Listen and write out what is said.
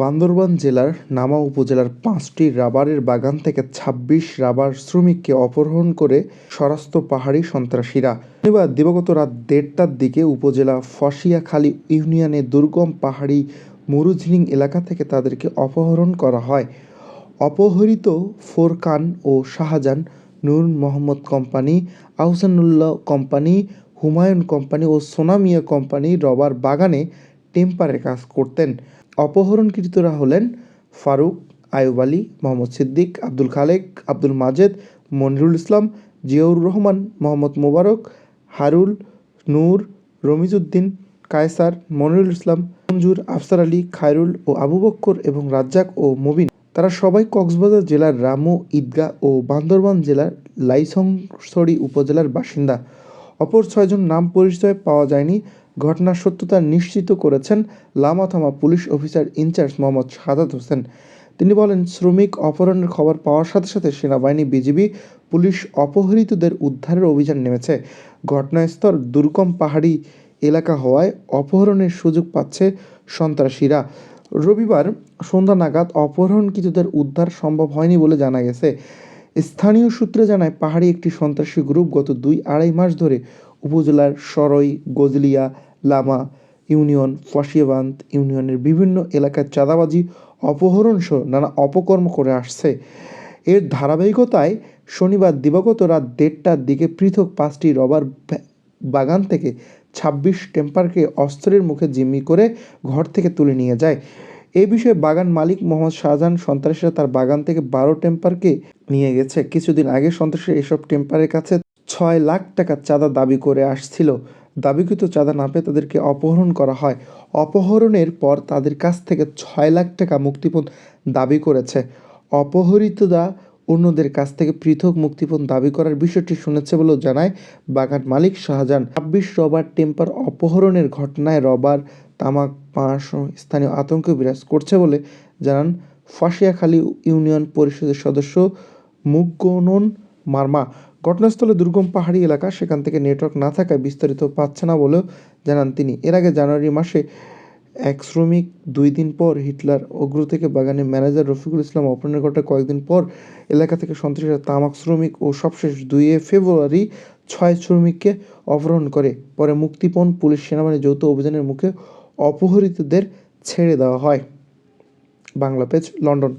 বান্দরবান জেলার নামা উপজেলার পাঁচটি রাবারের বাগান থেকে ছাব্বিশ রাবার শ্রমিককে অপহরণ করে স্বরাস্ত পাহাড়ি সন্ত্রাসীরা। শনিবার দিবাগত রাত দেড়টার দিকে উপজেলা ফসিয়াখালী ইউনিয়নের দুর্গম পাহাড়ি মরুঝিলিং এলাকা থেকে তাদেরকে অপহরণ করা হয়। অপহৃত ফোরকান ও Shahjahan, Nur Mohammad company, Ahsanullah company, Humayun company ও সোনামিয়া কোম্পানি রবার বাগানে টেম্পারের কাজ করতেন। অপহরণকৃতরা হলেন ফারুক আয়ুব আলী, মোহাম্মদ সিদ্দিক, আব্দুল খালেক, আব্দুল মাজেদ, মনিরুল ইসলাম, জিয়াউর রহমান, মোহাম্মদ মোবারক, হারুল, নূর, রমিজউদ্দিন, কায়সার, মনিরুল ইসলাম, মঞ্জুর, আফসার আলী, খায়রুল ও আবু বক্কর এবং রাজ্জাক ও মুবিন। তারা সবাই কক্সবাজার জেলার রামু, ঈদগাহ ও বান্দরবান জেলার লাইসংসড়ি উপজেলার বাসিন্দা। অপর ছয়জন নাম পরিচয় পাওয়া যায়নি। ঘটনার সত্যতা নিশ্চিত করেছেন লামাথামা police officer in charge Mohammad Sadat Hossain. তিনি বলেন, শ্রমিক অপহরণের খবর পাওয়ার সাথে সাথে সেনাবাহিনী, বিজিবি, পুলিশ অপহৃতদের উদ্ধারের অভিযান নেমেছে। ঘটনাস্থল দুর্গম পাহাড়ি এলাকা হওয়ায় অপহরণের সুযোগ পাচ্ছে সন্ত্রাসীরা। রবিবার সন্ধ্যা নাগাদ অপহরণকৃতদের উদ্ধার সম্ভব হয়নি বলে জানা গেছে। স্থানীয় সূত্রে জানায়, পাহাড়ি একটি সন্ত্রাসী গ্রুপ গত দুই আড়াই মাস ধরে উপজেলার সরই, গজলিয়া লামা ইউনিয়ন ফসিয়াবান্ত ইউনিয়নের বিভিন্ন এলাকায় চাঁদাবাজি অপহরণ সহ নানা অপকর্ম করে আসছে। এর ধারাবাহিকতায় শনিবার দিবাগত রাত দেড়টার দিকে পৃথক পাঁচটি রবার বাগান থেকে ছাব্বিশ টেম্পারকে অস্ত্রের মুখে জিম্মি করে ঘর থেকে তুলে নিয়ে যায়। এই বিষয়ে বাগান মালিক মোহাম্মদ শাহজাহান সন্ত্রাসীরা তার বাগান থেকে বারো টেম্পারকে নিয়ে গেছে। কিছুদিন আগে সন্ত্রাসীরা এসব টেম্পারের কাছে ছয় লাখ টাকা চাঁদা দাবি করে আসছিল। দাবিকৃত চাঁদা না পেয়ে তাদেরকে অপহরণ করা হয়। অপহরণের পর তাদের কাছ থেকে ছয় লাখ টাকা মুক্তিপণ দাবি করেছে। অপহৃতরা অন্যদের কাছ থেকে পৃথক মুক্তিপণ দাবি করার বিষয়টি শুনেছে বলেও জানায় বাগান মালিক শাহজাহান। ছাব্বিশ রবার টেম্পার অপহরণের ঘটনায় রবার তামাক পাঁশ স্থানীয় আতঙ্ক বিরাজ করছে বলে জানান ফাঁসিয়াখালী ইউনিয়ন পরিষদের সদস্য মুগনন মার্মা। ঘটনাস্থলে দুর্গম পাহাড়ি এলাকা, সেখান থেকে নেটওয়ার্ক না থাকায় বিস্তারিত পাচ্ছে না বলেও জানান তিনি। এর আগে জানুয়ারি মাসে এক শ্রমিক দুই দিন পর হিটলার অগ্র থেকে বাগানের ম্যানেজার রফিকুল ইসলাম অপহরণের ঘটে কয়েকদিন পর এলাকা থেকে সন্ত্রাসীরা তামাক শ্রমিক ও সবশেষ দুইয়ে ফেব্রুয়ারি ছয় শ্রমিককে অপহরণ করে। পরে মুক্তিপণ পুলিশ সেনাবাহিনী যৌথ অভিযানের মুখে অপহৃতদের ছেড়ে দেওয়া হয়। Bangla page London.